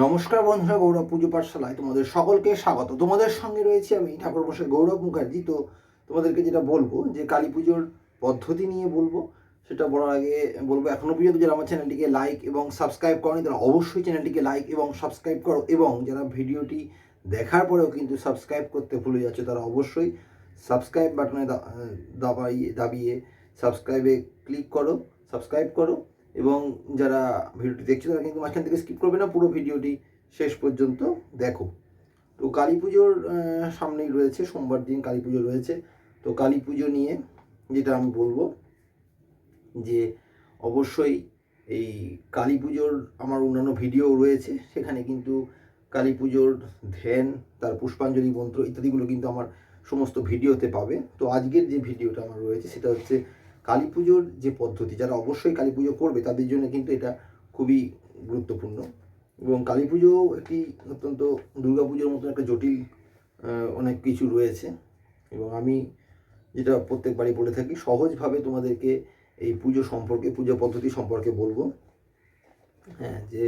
নমস্কার বন্ধুরা, গৌরব পুজো পাঠশালায় তোমাদের সকলকে স্বাগত। তোমাদের সঙ্গে রয়েছে আমি ঠাকুর মশাই গৌরব মুখার্জি। তো তোমাদেরকে যেটা বলব, যে কালী পুজোর পদ্ধতি নিয়ে বলব, সেটা বলার আগে বলব এখনও পর্যন্ত যারা আমার চ্যানেলটিকে লাইক এবং সাবস্ক্রাইব করনি, তারা অবশ্যই চ্যানেলটিকে লাইক এবং সাবস্ক্রাইব করো এবং যারা ভিডিওটি দেখার পরেও কিন্তু সাবস্ক্রাইব করতে ভুলে যাচ্ছে, তারা অবশ্যই সাবস্ক্রাইব বাটনে দাবাইয়ে, দাবিয়ে সাবস্ক্রাইবে ক্লিক করো, সাবস্ক্রাইব করো। এবং যারা ভিডিওটি দেখছ তারা কিন্তু মাঝখান থেকে স্কিপ করবে না, পুরো ভিডিওটি শেষ পর্যন্ত দেখো। তো কালী পুজোর সামনেই রয়েছে, সোমবার দিন কালী পুজো রয়েছে। তো কালী পুজো নিয়ে যেটা আমি বলব যে অবশ্যই এই কালী পুজোর আমার অন্যান্য ভিডিও রয়েছে, সেখানে কিন্তু কালী পুজোর ধ্যান, তার পুষ্পাঞ্জলি মন্ত্র ইত্যাদিগুলো কিন্তু আমার সমস্ত ভিডিওতে পাবে। তো আজকের যে ভিডিওটা আমার রয়েছে সেটা হচ্ছে কালী পুজোর যে পদ্ধতি, যারা অবশ্যই কালী পুজো করবে, তাদের জন্য কিন্তু এটা খুবই গুরুত্বপূর্ণ। এবং কালী পুজো একটি অত্যন্ত দুর্গা পুজোর মতো একটা জটিল অনেক কিছু রয়েছে। এবং আমি যেটা প্রত্যেকবারই বলে থাকি, সহজভাবে তোমাদেরকে এই পুজো সম্পর্কে, পুজো পদ্ধতি সম্পর্কে বলব। হ্যাঁ যে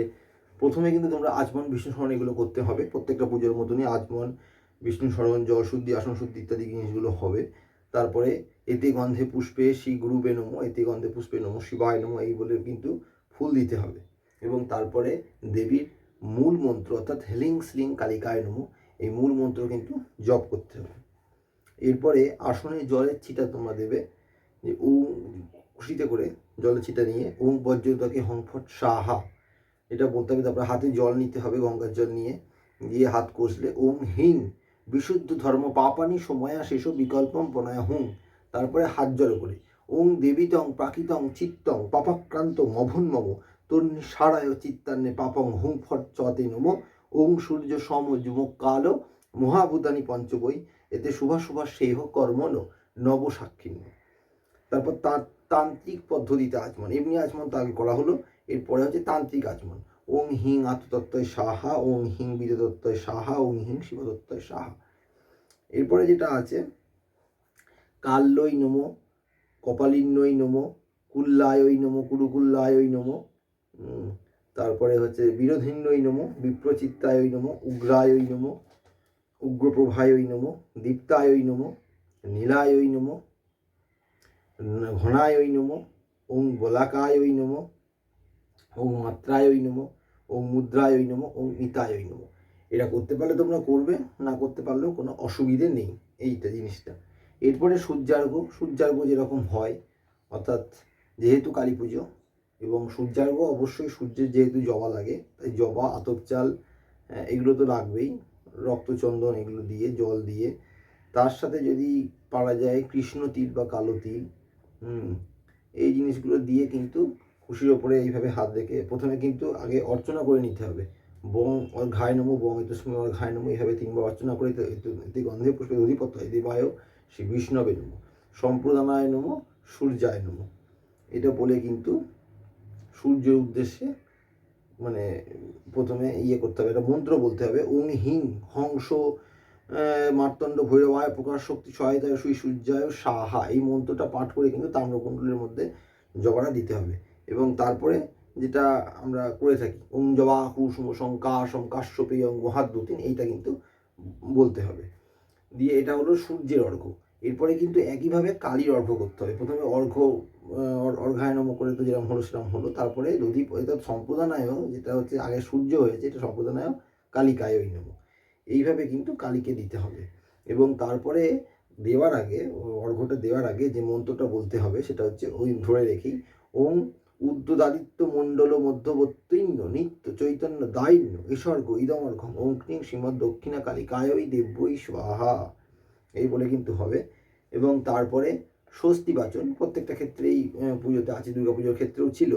প্রথমে কিন্তু তোমরা আচমন বিষ্ণু স্মরণ এগুলো করতে হবে। প্রত্যেকটা পুজোর মতনই আচমন বিষ্ণু স্মরণ জল শুদ্ধি আসন শুদ্ধি ইত্যাদি জিনিসগুলো হবে। তারপরে এতে গন্ধে পুষ্পে শ্রী গুরুবে নমো, এতে গন্ধে পুষ্পে নমো, শিবায় নমো, এই বলে কিন্তু ফুল দিতে হবে। এবং তারপরে দেবীর মূল মন্ত্র অর্থাৎ হেলিং স্লিং কালিকায় নমো, এই মূল মন্ত্র কিন্তু জপ করতে হবে। এরপরে আসনে জলের ছিটা তোমরা দেবে, যে ও, খুশিতে করে জলের ছিটা নিয়ে ওম বজ্রতাকে হংফট সাহা। এটা বলতে হবে তারপরে হাতে জল নিতে হবে গঙ্গার জল নিয়ে দিয়ে হাত কষলে ওম হিং বিশুদ্ধ ধর্ম পাপানি সময়া শেষ বিকল্পম প্রণয় হুং তারপরে হাত জল করে। ওং দেবীতং প্রাকৃতং চিত্তং পাপাক্রান্ত মভন মম। তন্নি সারায় চিত্তান্নে পাপং হুং ফট চতে নম। ওং সূর্য সম যুমক কালো। মহাভূতানি পঞ্চবই এতে শুভা শুভা সেহ কর্মণ নব সাক্ষিণ্য। তারপর তান্ত্রিক পদ্ধতিতে আচমন। এমনি আচমন তো আগে করা হলো। এরপরে হচ্ছে তান্ত্রিক আচমন। ওং হিং আত্মতত্ত্বয় সাহা, ওং হিং বীরদত্তয় সাহা, ওং হিং শিবদত্তয় সাহা। এরপরে যেটা আছে কাল্লই নমো কপালিন্নই নমো, কুল্লায়ই নমো, কুরুকুল্লায়ই নমো তারপরে হচ্ছে বিরোধিন্যই নমো, বিপ্রচিত্তায়ই নমো, উগ্রায়ই নমো, উগ্রপ্রভায়ই নমো, দীপ্তায়ই নমো, নীলায়ই নমো, ঘনায়ই নমো, ওং বলাকায়ই নমো ওং মাত্রায়ই নমো, ওং মুদ্রায়ই নমো, ওং মিতায়ই নমো। এটা করতে পারলে তোমরা করবে, না করতে পারলেও কোনো অসুবিধে নেই এইটা জিনিসটা। এরপরে সূর্যার্ঘ সূর্যার্ঘ যেরকম হয়, অর্থাৎ যেহেতু কালী পুজো এবং সূর্যার্ঘ অবশ্যই সূর্যের যেহেতু জবা লাগে, তাই জবা, আতপ চাল এগুলো তো লাগবেই রক্তচন্দন এগুলো দিয়ে, জল দিয়ে। তার সাথে যদি পারা যায় কৃষ্ণ তিল বা কালো তিল এই জিনিসগুলো দিয়ে কিন্তু খুশির ওপরে এইভাবে হাত রেখে প্রথমে কিন্তু আগে অর্চনা করে নিতে হবে। বং ওর ঘায় নমো, বং ইতস্মি ওর ঘায় নমো এইভাবে তিনবার অর্চনা করে এতে- এতে- এতে গন্ধে পুষ্পে অধিপত্য হয় দেবায় শ্রী বিষ্ণবে নমো। সম্প্রদানায় নমো, সূর্যায় নমো। এটা বলে কিন্তু সূর্যের উদ্দেশ্যে মানে প্রথমে ইয়ে করতে হবে এটা মন্ত্র বলতে হবে। ওং হিং হংস মার্তণ্ড ভৈরবায় প্রকাশ শক্তি সহায়তায় সুই সূর্যায় সাহা। এই মন্ত্রটা পাঠ করে কিন্তু তাম্রকুণ্ডলের মধ্যে জবাটা দিতে হবে। এবং তারপরে যেটা আমরা করে থাকি, ওম জবা কুসুম শঙ্কাশম কাশ্যপে অং মহাদ্যুতিন এইটা কিন্তু বলতে হবে। দিয়ে এটা হলো সূর্যের অর্ঘ্য এরপরে কিন্তু একইভাবে কালীর অর্ঘ্য করতে হবে। প্রথমে অর্ঘ্য অর্ঘায়নম করে তো যেরকম হলো সেরকম হলো। তারপরে যদি এটা সম্প্রদানায় যেটা হচ্ছে আগে সূর্য হয়েছে, এটা সম্প্রদানায় কালিকায় ওই নেব এইভাবে কিন্তু কালীকে দিতে হবে। এবং তারপরে দেওয়ার আগে অর্ঘ্যটা দেওয়ার আগে যে মন্ত্রটা বলতে হবে, সেটা হচ্ছে ওই ধরে রেখি ওম উদ্যোদাদিত্য মণ্ডল মধ্যবর্তীন্য নিত্য চৈতন্য দায়িন্য ঈশর্গ ইদমর্ঘম ক্রিং শ্রীমদ দক্ষিণা কালী কায়ই দেব্যই স্বাহা। এই বলে কিন্তু হবে। এবং তারপরে স্বস্তি বাচন প্রত্যেকটা ক্ষেত্রেই পুজোতে আছে দুর্গা পুজোর ক্ষেত্রেও ছিল।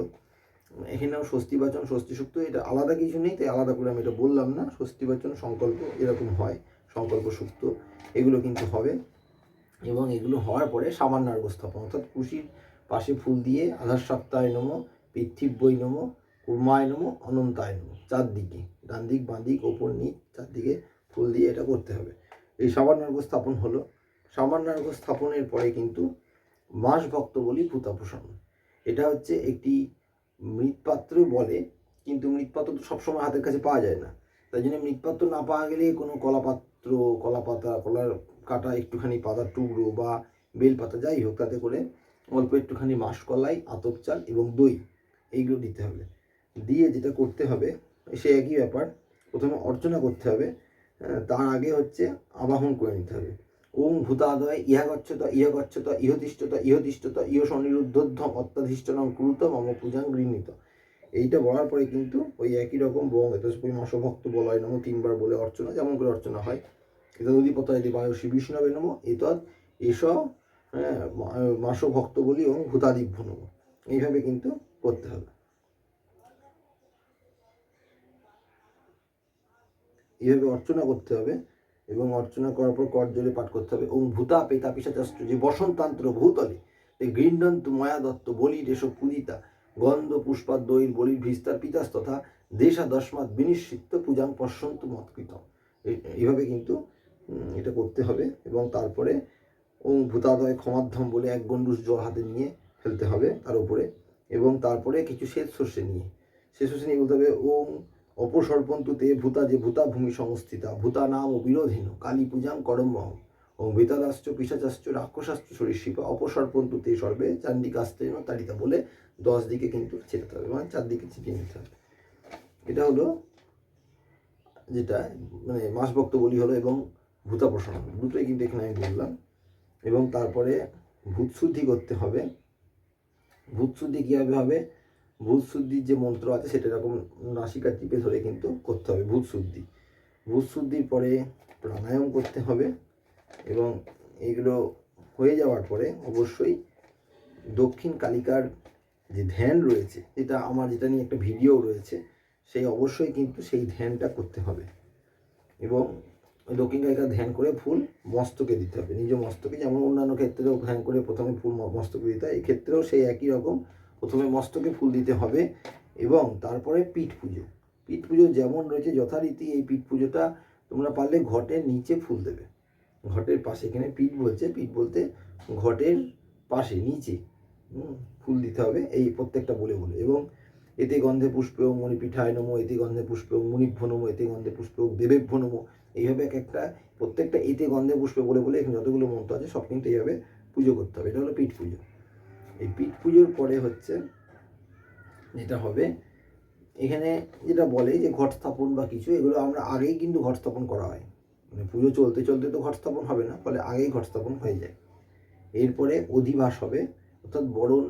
এখানেও স্বস্তি বাচন স্বস্তি সুক্ত এটা আলাদা কিছু নেই, তাই আলাদা করে আমি এটা বললাম না। স্বস্তি বাচন সংকল্প এরকম হয় সংকল্প সুক্ত এগুলো কিন্তু হবে। এবং এগুলো হওয়ার পরে সামান্যার্ঘ স্থাপন অর্থাৎ কুশির পাশে ফুল দিয়ে আধার সপ্তাহে নমো পৃথিব্যই নমো, কুর্মায় নমো, অনন্তায় নমো, চারদিকে ডান দিক বাঁ দিক ওপর, নিচ, চারদিকে ফুল দিয়ে এটা করতে হবে। এই সামান্যার্ঘ স্থাপন হলো। সামান্যার্ঘ স্থাপনের পরে কিন্তু মাস ভক্ত বলি ভূতাপোষণ। এটা হচ্ছে একটি মৃৎপাত্র বলে, কিন্তু মৃৎপাত্র তো সবসময় হাতের কাছে পাওয়া যায় না। তাই জন্য মৃৎপাত্র না পাওয়া গেলে কোনো কলাপাত্র, কলাপাতা, কলার কাটা একটুখানি পাতার টুকরো বা বেলপাতা যাই হোক, তাতে করে অল্প একটুখানি মাসকলাই, আতপ চাল এবং দই এইগুলো দিতে হবে। দিয়ে যেটা করতে হবে সে একই ব্যাপার। প্রথমে অর্চনা করতে হবে তার আগে হচ্ছে আবাহন করে নিতে হবে। ওং ভূতাদয় ইহা গচ্ছত ইহ গচ্ছত ইহতিষ্ঠত ইহতিষ্ঠত, ইহ স্বনিরুদ্ধম অত্যাধিষ্ঠনম ক্রুত, মম পূজাং গৃহীত। এইটা বলার পরে কিন্তু ওই একই রকম বং এতস্পরি মাসভক্ত বলয় নম তিনবার বলে অর্চনা, যেমন করে অর্চনা হয়। এটা পতায় বায়ু শ্রী বিষ্ণবে নম। এতৎ এস হ্যাঁ মাস ভক্ত বলি এবং ভূতাদিভ্য নম এইভাবে কিন্তু করতে হবে। এইভাবে অর্চনা করতে হবে এবং অর্চনা করার পর কর জোরে পাঠ করতে হবে। ওম ভূতা পেতা পিসাচাস্ত্র যে বসন্তান্ত্র ভূতলে গৃণ্ডন্ত ময়া দত্ত বলি দেশ পূজিতা গন্ধ পুষ্পাদ দৈর বলির ভিস্তার পিতাস তথা দেশা দশমাত বিনিশ্চিত্ত পূজাং পশ্যন্ত মৎকৃত এইভাবে কিন্তু এটা করতে হবে এবং তারপরে ওম ভূতাদয় ক্ষমাধ্যম বলে এক গন্ডুস জল হাতে নিয়ে ফেলতে হবে তার উপরে এবং তারপরে কিছু শ্বেত শস্যে নিয়ে। শ্বেত শস্যে নিয়ে বলতে হবে ওম অপসর্পন্তুতে ভূতা যে ভূতা ভূমি সংস্থিতা, ভূতা নাম ও বিরোধীন, কালী পূজাং করমহম ও বেতাদাশ্চ পিসাচাশ্চ রাক্ষসাশ্চ সরীসৃপা অপসর্পন্তুতে সর্বে চান্ডিকাস্ত্রেণ তাড়িতা বলে দশ দিকে কিন্তু ছেটাতে হবে মানে চারদিকে ছিটিয়ে নিতে হবে। এটা হলো যেটা মানে মাসভক্ত বলি হলো এবং ভূতা ভূতাপসন দুটোই কিন্তু এখানে আমি বললাম। এবং তারপরে ভূতশুদ্ধি করতে হবে। ভূতশুদ্ধি কীভাবে হবে? ভূতশুদ্ধির যে মন্ত্র আছে, সেটা এরকম নাসিকা টিপে ধরে কিন্তু করতে হবে ভূতশুদ্ধি। ভূতশুদ্ধির পরে প্রাণায়াম করতে হবে এবং এইগুলো হয়ে যাওয়ার পরে অবশ্যই দক্ষিণ কালিকার যে ধ্যান রয়েছে, যেটা আমার যেটা নিয়ে একটা ভিডিও রয়েছে, সেই অবশ্যই কিন্তু সেই ধ্যানটা করতে হবে। এবং ওই দক্ষিণ কালিকার ধ্যান করে ফুল মস্তকে দিতে হবে। নিজ মস্তকে যেমন অন্যান্য ক্ষেত্রেও ধ্যান করে প্রথমে ফুল মস্তকে দিতে হয় এই ক্ষেত্রেও সেই একই রকম। প্রথমে মস্তকে ফুল দিতে হবে এবং তারপরে পিঠ পুজো। পিঠ পুজো যেমন রয়েছে যথারীতি এই পিঠ পুজোটা তোমরা পারলে ঘটের নিচে ফুল দেবে। ঘটের পাশে, এখানে পিঠ বলছে, পিঠ বলতে ঘটের পাশে, নিচে ফুল দিতে হবে এই প্রত্যেকটা বলে বলে। এবং এতে গন্ধে পুষ্পে মণিপিঠায় নমো, এতে গন্ধে পুষ্পে ও মুনিভ্য নমো, এতে গন্ধে পুষ্পে দেবেভ্য নমো এইভাবে এক একটা, প্রত্যেকটা এতে গন্ধে পুষ্পে বলে বলে এখানে যতগুলো মন্ত্র আছে সব কিন্তু এইভাবে পুজো করতে হবে। এটা হলো পিঠ পুজো। এই পিঠ পুজোর পরে হচ্ছে যেটা হবে, এখানে যেটা বলে যে ঘট স্থাপন বা কিছু, এগুলো আমরা আগেই কিন্তু ঘট স্থাপন করা হয়। মানে পুজো চলতে চলতে তো ঘট স্থাপন হবে না, ফলে আগেই ঘট স্থাপন হয়ে যায়। এরপরে অধিবাস হবে, অর্থাৎ বরণ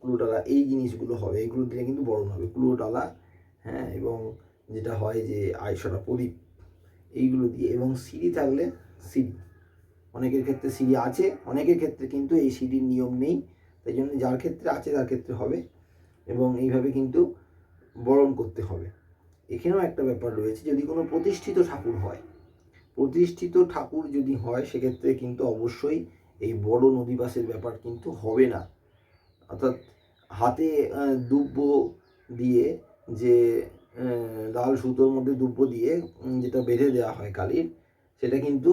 কুলোডালা এই জিনিসগুলো হবে। এগুলো দিলে কিন্তু বরণ হবে। কুলোডালা হ্যাঁ এবং যেটা হয় যে আয়সরা প্রদীপ এইগুলো দিয়ে। এবং সিঁড়ি থাকলে সিঁড়ি। অনেকের ক্ষেত্রে সিঁড়ি আছে, অনেকের ক্ষেত্রে কিন্তু এই সিঁড়ির নিয়ম নেই। তাই জন্য যার ক্ষেত্রে আছে, তার ক্ষেত্রে হবে। এবং এইভাবে কিন্তু বরণ করতে হবে। এখানেও একটা ব্যাপার রয়েছে, যদি কোনো প্রতিষ্ঠিত ঠাকুর হয়, প্রতিষ্ঠিত ঠাকুর যদি হয়, সেক্ষেত্রে কিন্তু অবশ্যই এই বড় নদীবাসের ব্যাপার কিন্তু হবে না। অর্থাৎ হাতে দুব্ব দিয়ে যে লাল সুতোর মধ্যে দুব্ব দিয়ে যেটা বেঁধে দেওয়া হয় কালীর, সেটা কিন্তু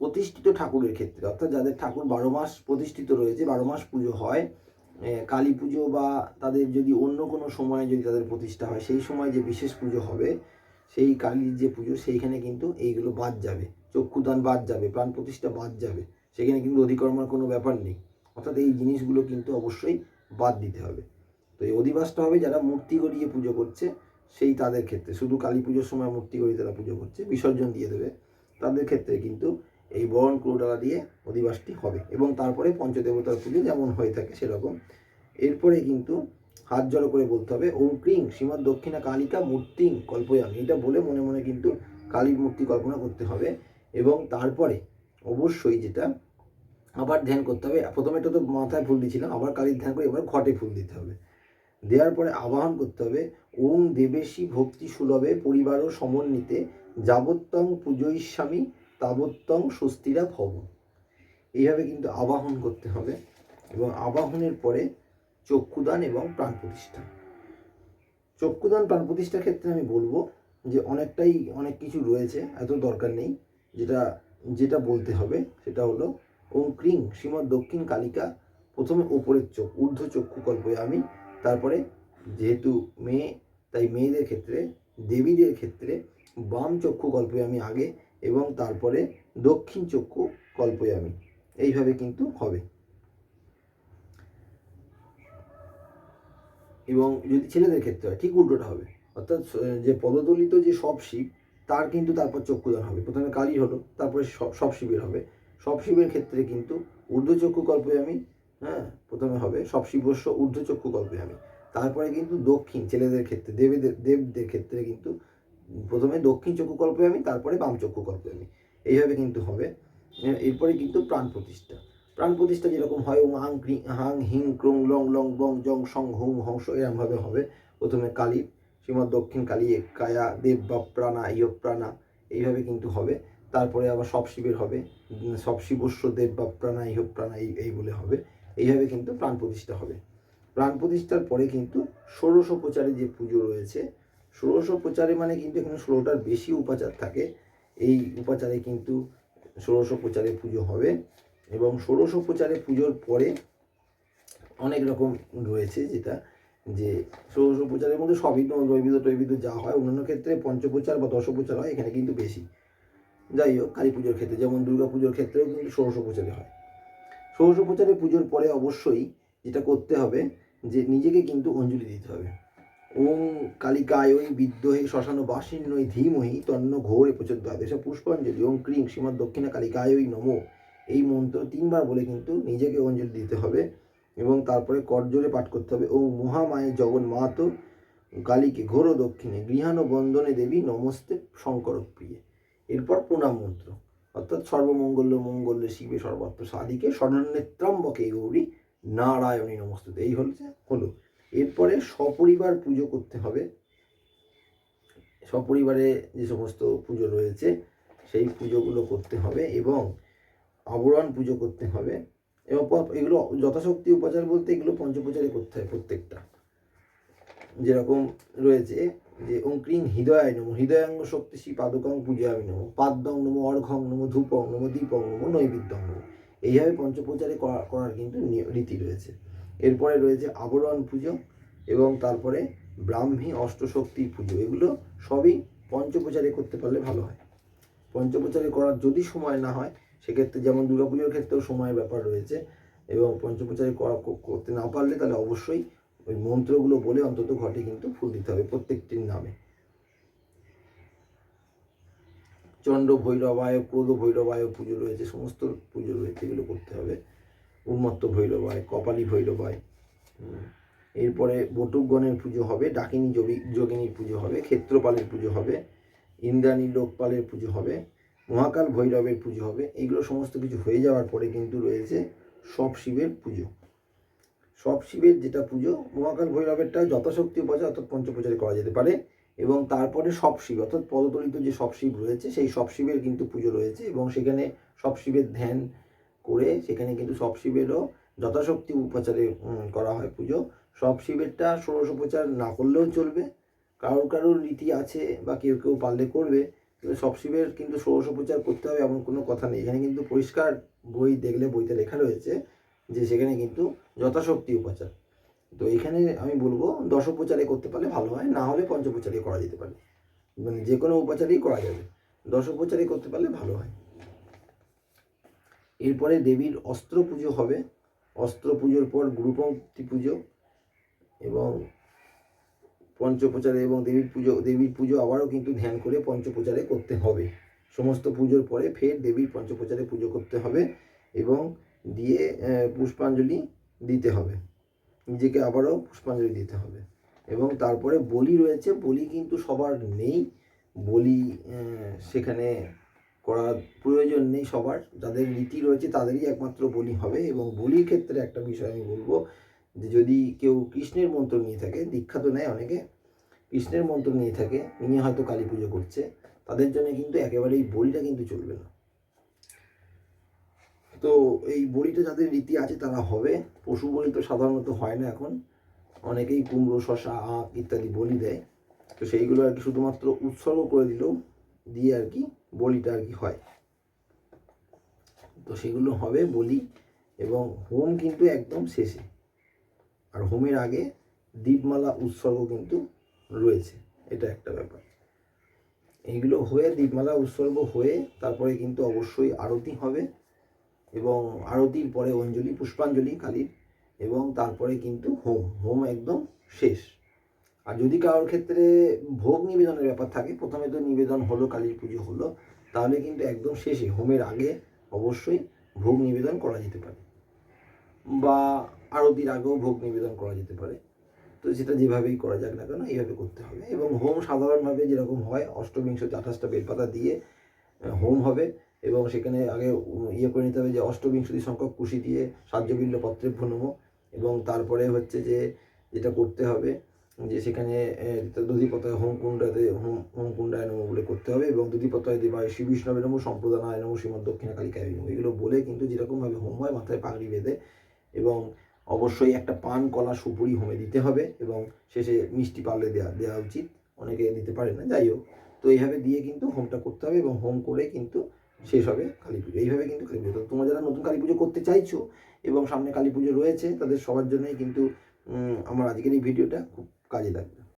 প্রতিষ্ঠিত ঠাকুরের ক্ষেত্রে, অর্থাৎ যাদের ঠাকুর বারো মাস প্রতিষ্ঠিত রয়েছে, বারো মাস পুজো হয় কালী পুজো বা তাদের যদি অন্য কোনো সময়ে যদি তাদের প্রতিষ্ঠা হয়, সেই সময় যে বিশেষ পুজো হবে, সেই কালীর যে পুজো, সেইখানে কিন্তু এইগুলো বাদ যাবে। চক্ষুদান বাদ যাবে, প্রাণ প্রতিষ্ঠা বাদ যাবে, সেখানে কিন্তু অধিকর্মার কোনো ব্যাপার নেই। অর্থাৎ এই জিনিসগুলো কিন্তু অবশ্যই বাদ দিতে হবে। তো এই অধিবাসটা হবে যারা মূর্তি গড়িয়ে পুজো করছে সেই তাদের ক্ষেত্রে, শুধু কালী পুজোর সময় মূর্তি গড়িয়ে তারা পুজো করছে, বিসর্জন দিয়ে দেবে। তাদের ক্ষেত্রে কিন্তু এই বরণ কুলোডালা দিয়ে অধিবাসটি হবে এবং তারপরে পঞ্চদেবতার পুজো যেমন হয়ে থাকে সেরকম। এরপরে কিন্তু হাত জড়ো করে বলতে হবে, ওম ক্রিং দক্ষিণা কালিকা মূর্তিং কল্পয়ামি। এটা বলে মনে মনে কিন্তু কালীর মূর্তি কল্পনা করতে হবে এবং তারপরে অবশ্যই যেটা আবার ধ্যান করতে হবে। প্রথমে তো তো মাথায় ফুল দিয়েছিলাম, আবার কালীর ধ্যান করে এবার ঘটে ফুল দিতে হবে। দেওয়ার পরে আবাহন করতে হবে, ওং দেবেশী ভক্তি সুলভে পরিবার ও সমন্বিতে যাবত্তং পুজোস্বামী তাবত্তং স্বস্তিরা ভব এইভাবে কিন্তু আবাহন করতে হবে এবং আবাহনের পরে চক্ষুদান এবং প্রাণ প্রতিষ্ঠা। চক্ষুদান, প্রাণ প্রতিষ্ঠার ক্ষেত্রে আমি বলব যে অনেকটাই অনেক কিছু রয়েছে, এত দরকার নেই। যেটা যেটা বলতে হবে সেটা হলো ওং ক্রিং শ্রীমৎ দক্ষিণ কালিকা, প্রথমে ওপরের চোখ, ঊর্ধ্ব চক্ষু কল্পে আমি তারপরে যেহেতু মেয়ে, তাই মেয়েদের ক্ষেত্রে, দেবীদের ক্ষেত্রে বাম চক্ষু কল্পয়ামি আগে এবং তারপরে দক্ষিণ চক্ষু কল্পয়ামি এইভাবে কিন্তু হবে। এবং যদি ছেলেদের ক্ষেত্রে হয়, ঠিক উল্টোটা হবে। অর্থাৎ যে পদদলিত যে সব শিব, তার কিন্তু তারপর চক্ষুদান হবে। প্রথমে কালী হলো, তারপরে সব শিবের হবে। সব শিবের ক্ষেত্রে কিন্তু ঊর্ধ্বচক্ষু কল্পয়ামি হ্যাঁ প্রথমে হবে। সব শিবস্ব ঊর্ধ্বচক্ষু কল্পয়ামি তারপরে কিন্তু দক্ষিণ, ছেলেদের ক্ষেত্রে, দেবীদের, দেবদের ক্ষেত্রে কিন্তু প্রথমে দক্ষিণ চক্ষু কল্পয়ামি তারপরে বাম চক্ষু কল্পয়ামি এইভাবে কিন্তু হবে। এরপরে কিন্তু প্রাণ প্রতিষ্ঠা। প্রাণ প্রতিষ্ঠা যেরকম হয় ওং আং ক্রি হাং হিং ক্রং লং লং বং জং সং হুং হংস, এরমভাবে হবে। প্রথমে কালী, শ্রীমৎ দক্ষিণ কালী কায়া দেব বা প্রাণা ইয় প্রাণা, এইভাবে কিন্তু হবে। তারপরে আবার সব শিবের হবে। সব শিবস্ব, দেব বা প্রাণা ইহ প্রাণা, এই এই বলে হবে। এইভাবে কিন্তু প্রাণ প্রতিষ্ঠা হবে। প্রাণ প্রতিষ্ঠার পরে কিন্তু ষোড়শ প্রচারে যে পুজো রয়েছে, ষোড়শ প্রচারে মানে কিন্তু এখানে ষোলোটার বেশি উপাচার থাকে। এই উপাচারে কিন্তু ষোড়শ প্রচারে পুজো হবে এবং ষোড়শ প্রচারে পুজোর পরে অনেক রকম রয়েছে যেটা যে ষোড়শ প্রচারের মধ্যে সবই রবিদ, টৈবিদ যা হয়, অন্যান্য ক্ষেত্রে পঞ্চপ্রচার বা দশপ্রচার হয়, এখানে কিন্তু বেশি। যাই হোক, কালী পুজোর ক্ষেত্রে, যেমন দুর্গা পুজোর ক্ষেত্রেও কিন্তু ষোড়শ প্রচারে হয়। ষোড়শ প্রচারে পুজোর পরে অবশ্যই যেটা করতে হবে যে নিজেকে কিন্তু অঞ্জলি দিতে হবে। ওম কালিকায় ওই বিদ্রোহে শ্মশান বাসিন্নই ধীমহি তন্ন ঘোরে প্রচুর এসব পুষ্পাঞ্জলি, ওম ক্রিং, শ্রীমৎ দক্ষিণা কালিকায় ওই নমো। এই মন্ত্র তিনবার বলে কিন্তু নিজেকে অঞ্জলি দিতে হবে এবং তারপরে করজোরে পাঠ করতে হবে। ও মহামায়ে জগন্মাত কালীকে ঘোর দক্ষিণে, গৃহাণ বন্দনে দেবী নমস্তে শঙ্কর প্রিয়ে এরপর প্রণাম মন্ত্র। অর্থাৎ সর্বমঙ্গল্য মঙ্গল্য শিবে সর্বত্র সাদিকে স্বর্ণনেত্রাম্বকে গৌরী নারায়ণী নমস্তুতে। এই হচ্ছে হলো। এরপরে সপরিবার পুজো করতে হবে। সপরিবারে যে সমস্ত পুজো রয়েছে, সেই পুজোগুলো করতে হবে এবং আবরণ পুজো করতে হবে। এবং এগুলো যথাশক্তি উপাচার বলতে এগুলো পঞ্চপ্রচারে করতে হয় প্রত্যেকটা। যেরকম রয়েছে যে অঙ্ক্রিং হৃদয় নম, হৃদয়াঙ্গ শক্তি শ্রী পাদকং পূজামি নম পাদ্যং নম অর্ঘং নম, ধূপং নম, দীপং নম, নৈবিদ্যং নম। এইভাবে পঞ্চপ্রচারে করা, করার কিন্তু রীতি রয়েছে। এরপরে রয়েছে আবরণ পুজো এবং তারপরে ব্রাহ্মী অষ্টশক্তির পুজো। এগুলো সবই পঞ্চপ্রচারে করতে পারলে ভালো হয়। পঞ্চপ্রচারে করার যদি সময় না হয়, সেক্ষেত্রে যেমন দুর্গাপুজোর ক্ষেত্রেও সময়ের ব্যাপার রয়েছে এবং পঞ্চপ্রচারে করা করতে না পারলে তাহলে অবশ্যই ওই মন্ত্রগুলো বলে অন্তত ঘটে কিন্তু ফুল দিতে হবে প্রত্যেকটির নামে। চণ্ড ভৈরবায়, ক্রোধ ভৈরবায় পুজো রয়েছে, সমস্ত পুজো রয়েছে, এগুলো করতে হবে। উন্মত্ত ভৈরবায়, কপালী ভৈরবায়। এরপরে বটুকগণের পুজো হবে, ডাকিনী যোগী, যোগিনীর পুজো হবে, ক্ষেত্রপালের পুজো হবে, ইন্দ্রাণী লোকপালের পুজো হবে, মহাকাল ভৈরবের পুজো হবে এইগুলো সমস্ত কিছু হয়ে যাওয়ার পরে কিন্তু রয়েছে সব শিবের পুজো। সব শিবের যেটা পুজো, মহাকাল ভৈরবেরটা যথাশক্তি উপাচার অর্থাৎ পঞ্চপ্রচারে করা যেতে পারে এবং তারপরে সব শিব, অর্থাৎ পদতলিত যে সব শিব রয়েছে, সেই সব শিবের কিন্তু পুজো রয়েছে এবং সেখানে সব শিবের ধ্যান করে সেখানে কিন্তু সব শিবেরও যথাশক্তি উপাচারে করা হয় পুজো। সব শিবেরটা ষোড়শোপচার না করলেও চলবে। কারোর কারোর রীতি আছে বা কেউ কেউ পারলে করবে সব শিবের কিন্তু ষোড়শোপচার করতে হবে এমন কোনো কথা নেই। এখানে কিন্তু পরিষ্কার বই দেখলে, বইতে লেখা রয়েছে যে সেখানে কিন্তু যথাশক্তি উপাচার। তো এখানে আমি বলব দশোপচারে করতে পারলে ভালো হয়, না হলে পঞ্চপ্রচারে করা যেতে পারে। মানে যে কোনো উপাচারেই করা যাবে। দশোপচারে করতে পারলে ভালো হয়। এরপরে দেবীর অস্ত্র পুজো হবে। অস্ত্র পুজোর পর গুরুপঙ্ক্তি পুজো এবং পঞ্চপ্রচারে এবং দেবীর পুজো দেবীর পুজো আবারও কিন্তু ধ্যান করে পঞ্চপ্রচারে করতে হবে। সমস্ত পুজোর পরে ফের দেবীর পঞ্চপ্রচারে পুজো করতে হবে এবং দিয়ে পুষ্পাঞ্জলি দিতে হবে। নিজেকে আবারও পুষ্পাঞ্জলি দিতে হবে। এবং তারপরে বলি রয়েছে, বলি কিন্তু সবার নেই। বলি সেখানে করার প্রয়োজন নেই সবার। যাদের রীতি রয়েছে তাদেরই একমাত্র বলি হবে। এবং বলির ক্ষেত্রে একটা বিষয় আমি বলব যে, যদি কেউ কৃষ্ণের মন্ত্র নিয়ে থাকে, দীক্ষা তো নেয় অনেকে, কৃষ্ণের মন্ত্র নিয়ে থাকে, নিয়ে হয়তো কালী পুজো করছে, তাদের জন্য কিন্তু একেবারেই বলিটা কিন্তু চলবে না। তো এই বলিটা যাদের রীতি আছে তারা হবে। পশু বলি তো সাধারণত হয় না এখন। অনেকেই কুমড়ো শশা আখ ইত্যাদি বলি দেয়। তো সেইগুলো আর কি শুধুমাত্র উৎসর্গ করে দিলেও দিয়ে আর কি বলিটা আর কি হয়। তো সেগুলো হবে বলি এবং হোম কিন্তু একদম শেষে। আর হোমের আগে দীপমালা উৎসর্গ কিন্তু রয়েছে। এটা একটা ব্যাপার। এইগুলো হয়ে দীপমালা উৎসর্গ হয়ে তারপরে কিন্তু অবশ্যই আরতি হবে। এবং আরতির পরে অঞ্জলি, পুষ্পাঞ্জলি কালীর এবং তারপরে কিন্তু হোম হোম একদম শেষ। আর যদি কারোর ক্ষেত্রে ভোগ নিবেদনের ব্যাপার থাকে, প্রথমে তো নিবেদন হলো, কালীর পুজো হলো, তাহলে কিন্তু একদম শেষে, হোমের আগে অবশ্যই ভোগ নিবেদন করা যেতে পারে। বা আরতির আগেও ভোগ নিবেদন করা যেতে পারে। তো সেটা যেভাবেই করা যাক না কেন, এইভাবে করতে হবে। এবং হোম সাধারণভাবে যেরকম হয় অষ্টবিংশতি আঠাশটা বেলপাতা দিয়ে হোম হবে। এবং সেখানে আগে ইয়ে করে নিতে হবে যে অষ্টবিংশতি সংখ্যক কুশি দিয়ে সাহায্যবিল্ল পত্রে ভ্রনম এবং তারপরে হচ্ছে যে যেটা করতে হবে, যে সেখানে দধিপতায় হোম কুণ্ডাতে হোম হোম কুণ্ডায় নম বলে করতে হবে এবং দধিপতায় দেবা শ্রী বিষ্ণবে নম, সম্প্রদানায় নম শ্রীমদ দক্ষিণা কালিকায় নম, এগুলো বলে কিন্তু যেরকমভাবে হোম হয় মাথায় পাগড়ি বেঁধে এবং অবশ্যই একটা পান, কলা, সুপুরি হোমে দিতে হবে এবং শেষে মিষ্টি পারলে দেওয়া দেওয়া উচিত। অনেকে দিতে পারে না, যাই হোক। তো এইভাবে দিয়ে কিন্তু হোমটা করতে হবে এবং হোম করে কিন্তু শেষ হবে কালী পুজো এইভাবে কিন্তু কালী পুজো তোমরা যারা নতুন কালী পুজো করতে চাইছো এবং সামনে কালী পুজো রয়েছে, তাদের সবার জন্যই কিন্তু আমার আজকের এই ভিডিওটা খুব কাজে লাগবে।